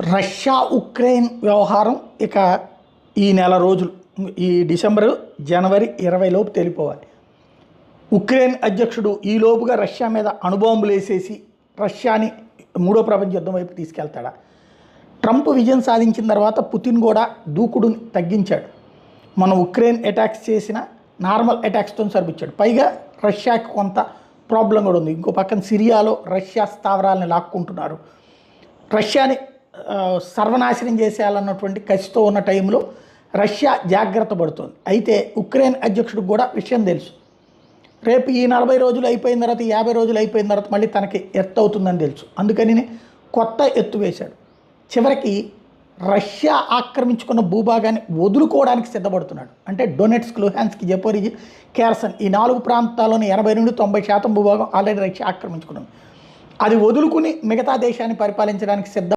Russia Ukraine వ్యవహారం ఇక ఈ నెల రోజులు ఈ డిసెంబర్ జనవరి ఇరవైలోపు తెలిపోవాలి తేలిపోవాలి. ఉక్రెయిన్ అధ్యక్షుడు ఈ లోపుగా రష్యా మీద అణుబాంబులు వేసేసి రష్యాని మూడో ప్రపంచ యుద్ధం వైపు తీసుకెళ్తాడా? ట్రంప్ విజయం సాధించిన తర్వాత పుతిన్ కూడా దూకుడుని తగ్గించాడు. మనం ఉక్రెయిన్ అటాక్స్ చేసిన నార్మల్ అటాక్స్తో సరిపించాడు. పైగా రష్యాకి కొంత ప్రాబ్లం కూడా ఉంది. ఇంకో పక్కన సిరియాలో రష్యా స్థావరాలని లాక్కుంటున్నారు. రష్యాని సర్వనాశనం చేసేయాలన్నటువంటి కసితో ఉన్న టైంలో రష్యా జాగ్రత్త పడుతుంది. అయితే ఉక్రెయిన్ అధ్యక్షుడికి కూడా విషయం తెలుసు. రేపు ఈ నలభై రోజులు అయిపోయిన తర్వాత యాభై రోజులు అయిపోయిన తర్వాత మళ్ళీ తనకి ఎత్తు అవుతుందని తెలుసు. అందుకని కొత్త ఎత్తు వేశాడు. చివరికి రష్యా ఆక్రమించుకున్న భూభాగాన్ని వదులుకోవడానికి సిద్ధపడుతున్నాడు. అంటే డొనెట్స్క్ లుహాన్స్కి జపోరిజి కేర్సన్ ఈ నాలుగు ప్రాంతాల్లోని ఎనభై నుండి తొంభై శాతం భూభాగం ఆల్రెడీ రష్యా ఆక్రమించుకున్నాం అది వదులుకుని మిగతా దేశాన్ని పరిపాలించడానికి సిద్ధం